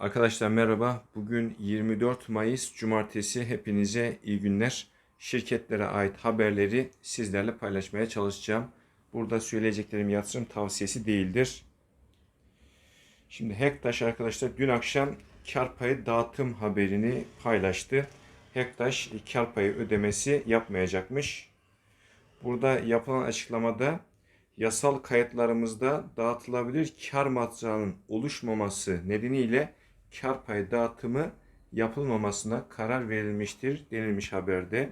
Arkadaşlar merhaba. Bugün 24 Mayıs Cumartesi. Hepinize iyi günler. Şirketlere ait haberleri sizlerle paylaşmaya çalışacağım. Burada söyleyeceklerim yatırım tavsiyesi değildir. Şimdi Hektaş arkadaşlar dün akşam kar payı dağıtım haberini paylaştı. Hektaş kar payı ödemesi yapmayacakmış. Burada yapılan açıklamada yasal kayıtlarımızda dağıtılabilir kar matrağının oluşmaması nedeniyle kar payı dağıtımı yapılmamasına karar verilmiştir denilmiş haberde.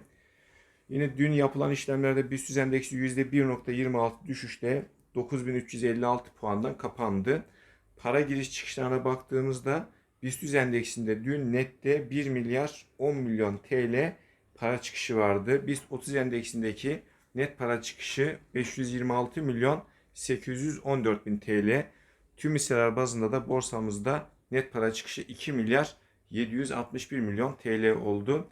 Yine dün yapılan işlemlerde BIST endeksi %1.26 düşüşle 9356 puandan kapandı. Para giriş çıkışlarına baktığımızda BIST endeksinde dün nette 1 milyar 10 milyon TL para çıkışı vardı. BIST 30 endeksindeki net para çıkışı 526 milyon 814 bin TL. Tüm hisseler bazında da borsamızda net para çıkışı 2 milyar 761 milyon TL oldu.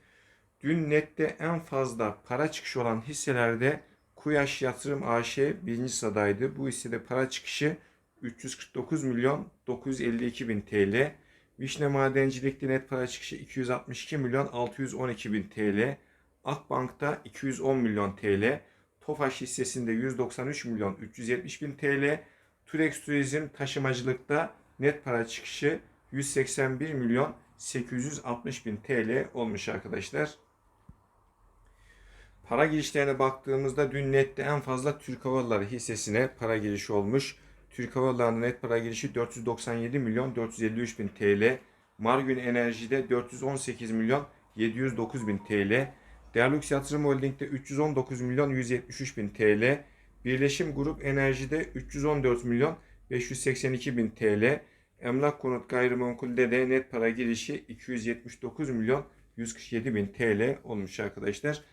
Dün nette en fazla para çıkışı olan hisselerde Kuyaş Yatırım AŞ birinci sıradaydı. Bu hissede para çıkışı 349 milyon 952 bin TL. Vişne Madencilik'te net para çıkışı 262 milyon 612 bin TL. Akbank'ta 210 milyon TL. Tofaş hissesinde 193 milyon 370 bin TL. Turex Turizm taşımacılıkta net para çıkışı 181 milyon 860 bin TL olmuş arkadaşlar. Para girişlerine baktığımızda dün nette en fazla Türk Hava hissesine para girişi olmuş. Türk Hava net para girişi 497 milyon 453 bin TL. Margün Enerji'de 418 milyon 709 bin TL. Derlux Yatırım Holding'de 319 milyon 173 bin TL. Birleşim Grup Enerji'de 314 milyon 582 bin TL. Emlak Konut Gayrimenkul'de de net para girişi 279 milyon 147 bin TL olmuş arkadaşlar.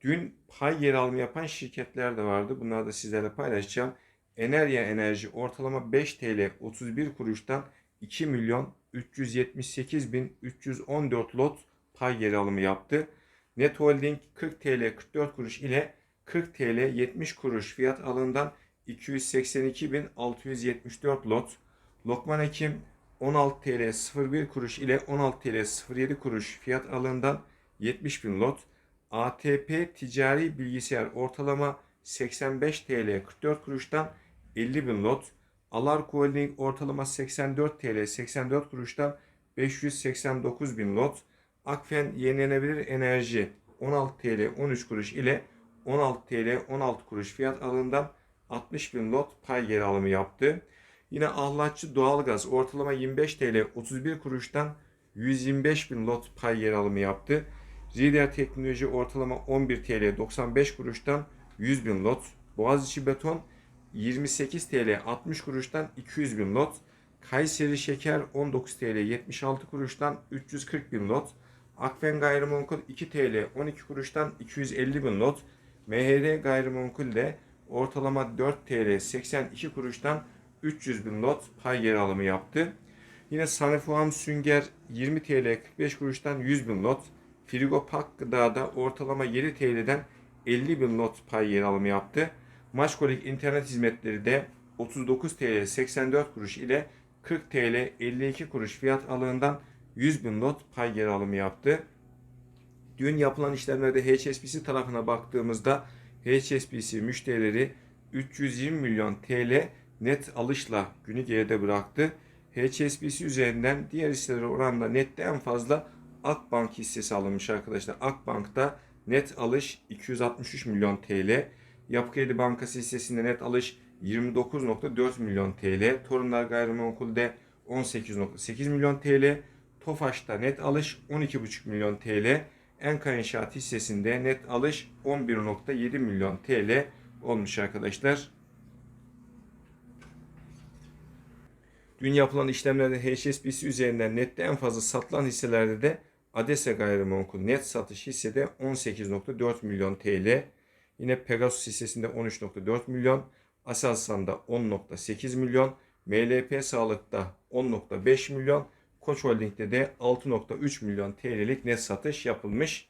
Dün pay yer alımı yapan şirketler de vardı. Bunları da sizlerle paylaşacağım. Enerya Enerji ortalama 5 TL 31 kuruştan 2 milyon 378 bin 314 lot pay yer alımı yaptı. Net Holding 40 TL 44 kuruş ile 40 TL 70 kuruş fiyat alından 282.674 lot. Lokman Hekim 16 TL 01 kuruş ile 16 TL 07 kuruş fiyat alından 70 bin lot. ATP ticari bilgisayar ortalama 85 TL 44 kuruştan 50 bin lot. Alarko Holding ortalama 84 TL 84 kuruştan 589 bin lot. Akfen yenilenebilir enerji 16 TL 13 kuruş ile 16 TL 16 kuruş fiyat alından 60 bin lot pay geri alımı yaptı. Yine Ahlatçı Doğalgaz ortalama 25 TL 31 kuruştan 125 bin lot pay yer alımı yaptı. Zider Teknoloji ortalama 11 TL 95 kuruştan 100 bin lot. Boğaziçi Beton 28 TL 60 kuruştan 200 bin lot. Kayseri Şeker 19 TL 76 kuruştan 340 bin lot. Akfen Gayrimenkul 2 TL 12 kuruştan 250 bin lot. MHD Gayrimenkul de ortalama 4 TL 82 kuruştan 300 bin lot pay yer alımı yaptı. Yine Sanifuam Sünger 20 TL 45 kuruştan 100 bin lot. Frigo Pak Gıda'da ortalama 7 TL'den 50 bin lot pay yer alımı yaptı. Maşkolik internet hizmetleri de 39 TL 84 kuruş ile 40 TL 52 kuruş fiyat alığından 100 bin lot pay yer alımı yaptı. Dün yapılan işlemlerde HSBC tarafına baktığımızda HSBC müşterileri 320 milyon TL net alışla günü geride bıraktı. HSBC üzerinden diğer hisselere oranla nette en fazla Akbank hissesi alınmış arkadaşlar. Akbank'ta net alış 263 milyon TL. Yapı Kredi Bankası hissesinde net alış 29.4 milyon TL. Torunlar Gayrimenkul'de 18.8 milyon TL. Tofaş'ta net alış 12.5 milyon TL. Enka İnşaat hissesinde net alış 11.7 milyon TL olmuş arkadaşlar. Dün yapılan işlemlerde HSBC üzerinden nette en fazla satılan hisselerde de Adese Gayrimenkul net satış hissede 18.4 milyon TL. Yine Pegasus hissesinde 13.4 milyon. Aselsan'da 10.8 milyon. MLP Sağlık'ta 10.5 milyon. Koç Holding'de de 6.3 milyon TL'lik net satış yapılmış.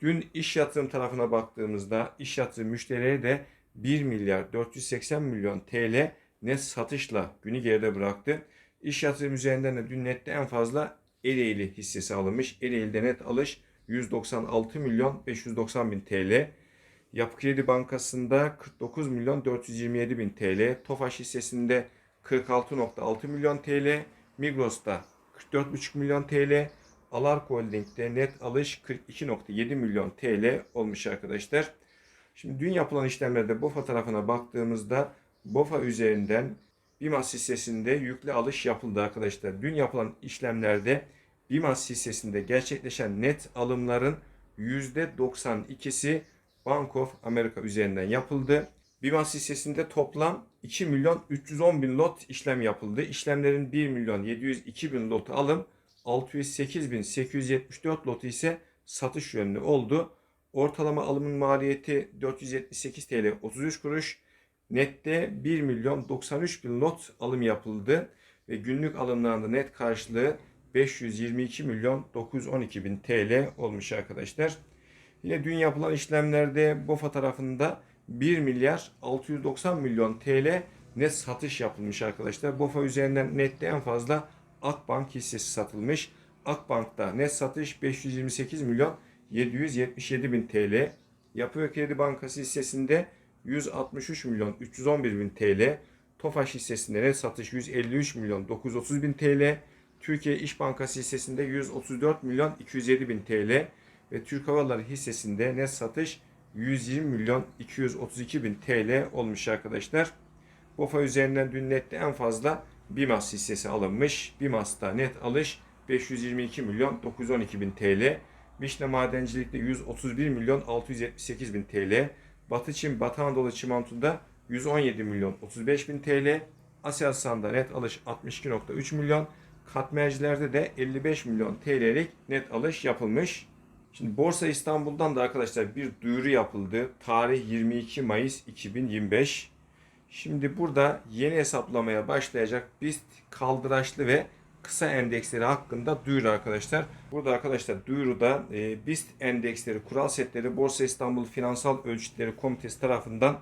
Dün iş yatırım tarafına baktığımızda iş yatırım müşterileri de 1 milyar 480 milyon TL net satışla günü geride bıraktı. İş yatırım üzerinden de dün nette en fazla Ereğli hissesi alınmış. Ereğli'de net alış 196 milyon 590 bin TL. Yapı Kredi Bankası'nda 49 milyon 427 bin TL. Tofaş hissesinde 46.6 milyon TL. Migros'ta 44,5 milyon TL. Alarko Holding'de net alış 42.7 milyon TL olmuş arkadaşlar. Şimdi dün yapılan işlemlerde BOFA tarafına baktığımızda BOFA üzerinden BİMAS hissesinde yüklü alış yapıldı arkadaşlar. Dün yapılan işlemlerde BİMAS hissesinde gerçekleşen net alımların %92'si Bank of America üzerinden yapıldı. BİMAS hissesinde toplam 2 milyon 310 bin lot işlem yapıldı. İşlemlerin 1 milyon 702 bin lotu alım, 608 bin 874 lotu ise satış yönlü oldu. Ortalama alımın maliyeti 478 TL 33 kuruş. Nette 1 milyon 93 bin lot alım yapıldı ve günlük alımlarında net karşılığı 522 milyon 912 bin TL olmuş arkadaşlar. Yine dün yapılan işlemlerde BOFA tarafında 1 milyar 690 milyon TL net satış yapılmış arkadaşlar. BOFA üzerinden nette en fazla Akbank hissesi satılmış. Akbank'ta net satış 528 milyon 777 bin TL. Yapı Kredi Bankası hissesinde 163 milyon 311 bin TL. Tofaş hissesinde net satış 153 milyon 930 bin TL. Türkiye İş Bankası hissesinde 134 milyon 207 bin TL. Ve Türk Hava hissesinde net satış 120 milyon 232 bin TL olmuş arkadaşlar. BOFA üzerinden dün nette en fazla BİMAS hissesi alınmış. BİMAS'ta net alış 522 milyon 912 bin TL. Vişne Madencilik'te 131 milyon 678 bin TL. Batı Çin, Batı Anadolu Çimento'da 117 milyon 35 bin TL. Aselsan'da net alış 62.3 milyon. Katmercilerde de 55 milyon TL'lik net alış yapılmış. Şimdi Borsa İstanbul'dan da arkadaşlar bir duyuru yapıldı. Tarih 22 Mayıs 2025. Şimdi burada yeni hesaplamaya başlayacak BIST kaldıraçlı ve kısa endeksleri hakkında duyuru arkadaşlar. Burada arkadaşlar duyuruda e, BIST endeksleri, kural setleri Borsa İstanbul Finansal Ölçütleri Komitesi tarafından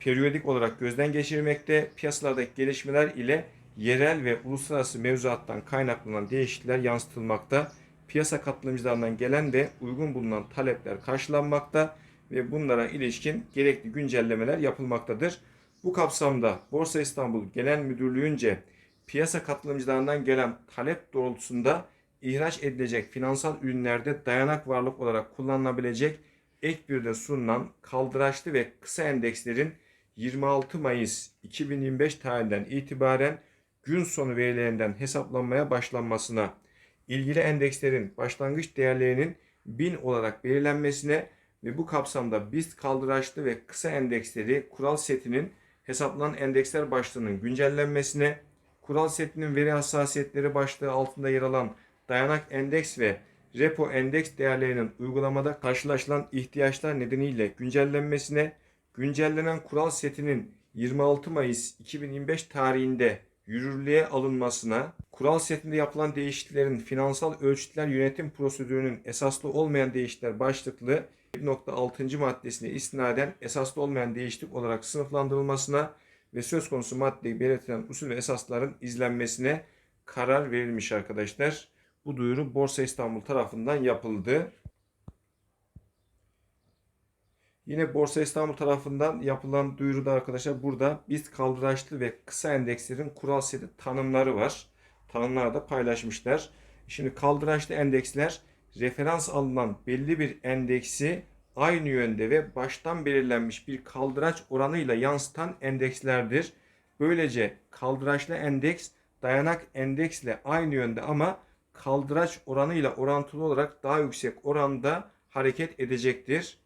periyodik olarak gözden geçirilmekte. Piyasalardaki gelişmeler ile yerel ve uluslararası mevzuattan kaynaklanan değişiklikler yansıtılmakta. Piyasa katılımcılarından gelen ve uygun bulunan talepler karşılanmakta ve bunlara ilişkin gerekli güncellemeler yapılmaktadır. Bu kapsamda Borsa İstanbul Genel Müdürlüğü'nce piyasa katılımcılarından gelen talep doğrultusunda ihraç edilecek finansal ürünlerde dayanak varlık olarak kullanılabilecek ek bir de sunulan kaldıraçlı ve kısa endekslerin 26 Mayıs 2025 tarihinden itibaren gün sonu verilerinden hesaplanmaya başlanmasına, ilgili endekslerin başlangıç değerlerinin 1000 olarak belirlenmesine ve bu kapsamda BIST kaldıraçlı ve kısa endeksleri kural setinin hesaplanan endeksler başlığının güncellenmesine, kural setinin veri hassasiyetleri başlığı altında yer alan dayanak endeks ve repo endeks değerlerinin uygulamada karşılaşılan ihtiyaçlar nedeniyle güncellenmesine, güncellenen kural setinin 26 Mayıs 2025 tarihinde yürürlüğe alınmasına, kural setinde yapılan değişikliklerin finansal ölçütler yönetim prosedürünün esaslı olmayan değişiklikler başlıklı 1.6. maddesine istinaden esaslı olmayan değişiklik olarak sınıflandırılmasına ve söz konusu maddeyi belirtilen usul ve esasların izlenmesine karar verilmiş arkadaşlar. Bu duyuru Borsa İstanbul tarafından yapıldı. Yine Borsa İstanbul tarafından yapılan duyuruda arkadaşlar burada BIST kaldıraçlı ve kısa endekslerin kural seti tanımları var. Tanımları da paylaşmışlar. Şimdi kaldıraçlı endeksler referans alınan belli bir endeksi aynı yönde ve baştan belirlenmiş bir kaldıraç oranıyla yansıtan endekslerdir. Böylece kaldıraçlı endeks dayanak endeksle aynı yönde ama kaldıraç oranıyla orantılı olarak daha yüksek oranda hareket edecektir.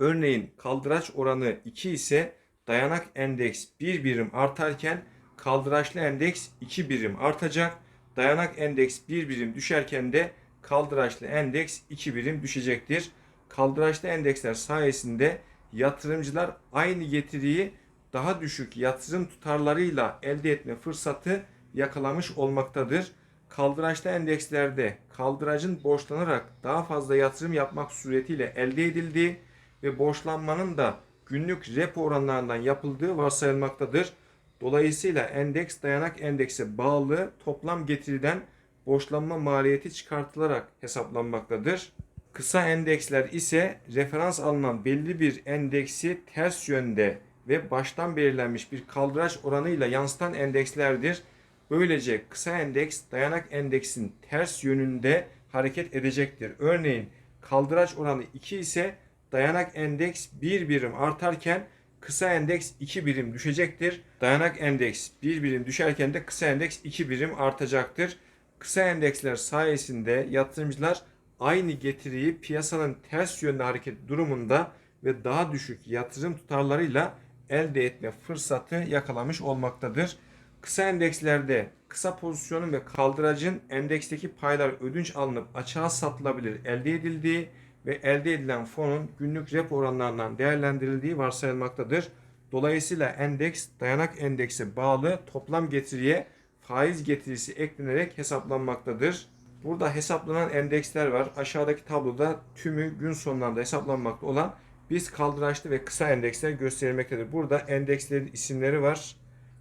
Örneğin kaldıraç oranı 2 ise dayanak endeks 1 birim artarken kaldıraçlı endeks 2 birim artacak. Dayanak endeks 1 birim düşerken de kaldıraçlı endeks 2 birim düşecektir. Kaldıraçlı endeksler sayesinde yatırımcılar aynı getiriyi daha düşük yatırım tutarlarıyla elde etme fırsatı yakalamış olmaktadır. Kaldıraçlı endekslerde kaldıracın borçlanarak daha fazla yatırım yapmak suretiyle elde edildiği ve borçlanmanın da günlük repo oranlarından yapıldığı varsayılmaktadır. Dolayısıyla endeks dayanak endekse bağlı toplam getiriden borçlanma maliyeti çıkartılarak hesaplanmaktadır. Kısa endeksler ise referans alınan belli bir endeksi ters yönde ve baştan belirlenmiş bir kaldıraç oranıyla yansıtan endekslerdir. Böylece kısa endeks dayanak endeksin ters yönünde hareket edecektir. Örneğin kaldıraç oranı 2 ise dayanak endeks 1 birim artarken kısa endeks 2 birim düşecektir. Dayanak endeks 1 birim düşerken de kısa endeks 2 birim artacaktır. Kısa endeksler sayesinde yatırımcılar aynı getiriyi piyasanın ters yönde hareket durumunda ve daha düşük yatırım tutarlarıyla elde etme fırsatı yakalamış olmaktadır. Kısa endekslerde kısa pozisyonun ve kaldıracın endeksteki paylar ödünç alınıp açığa satılabilir elde edildiği ve elde edilen fonun günlük rep oranlarından değerlendirildiği varsayılmaktadır. Dolayısıyla endeks dayanak endekse bağlı toplam getiriye faiz getirisi eklenerek hesaplanmaktadır. Burada hesaplanan endeksler var. Aşağıdaki tabloda tümü gün sonlarında hesaplanmakta olan biz kaldıraçlı ve kısa endeksler gösterilmektedir. Burada endekslerin isimleri var,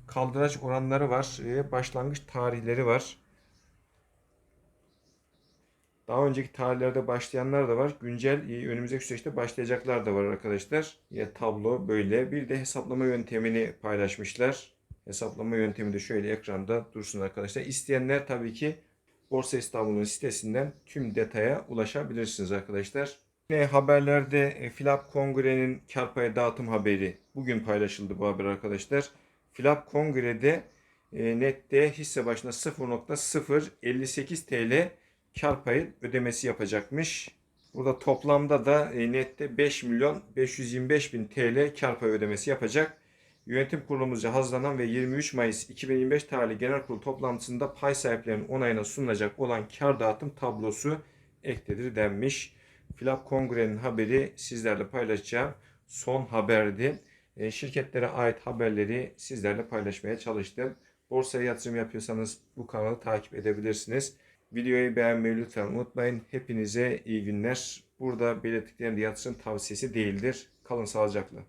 kaldıraç oranları var, ve başlangıç tarihleri var. Daha önceki tarihlerde başlayanlar da var. Güncel e, önümüzdeki süreçte başlayacaklar da var arkadaşlar. Ya tablo böyle. Bir de hesaplama yöntemini paylaşmışlar. Hesaplama yöntemi de şöyle ekranda dursun arkadaşlar. İsteyenler tabii ki Borsa İstanbul'un sitesinden tüm detaya ulaşabilirsiniz arkadaşlar. Yine haberlerde e, Filap Kongre'nin kar payı dağıtım haberi bugün paylaşıldı bu haber arkadaşlar. Filap Kongre'de e, nette hisse başına 0.058 TL kar payı ödemesi yapacakmış. Burada toplamda da e, nette 5 milyon 525 bin TL kar payı ödemesi yapacak. Yönetim kurulumuzca hazırlanan ve 23 Mayıs 2025 tarihli genel kurul toplantısında pay sahiplerinin onayına sunulacak olan kar dağıtım tablosu ektedir denmiş. Filap Kongre'nin haberi sizlerle paylaşacağım son haberdi. E, şirketlere ait haberleri sizlerle paylaşmaya çalıştım. Borsaya yatırım yapıyorsanız bu kanalı takip edebilirsiniz. Videoyu beğenmeyi lütfen unutmayın. Hepinize iyi günler. Burada belirttiklerim yatırım tavsiyesi değildir. Kalın sağlıcakla.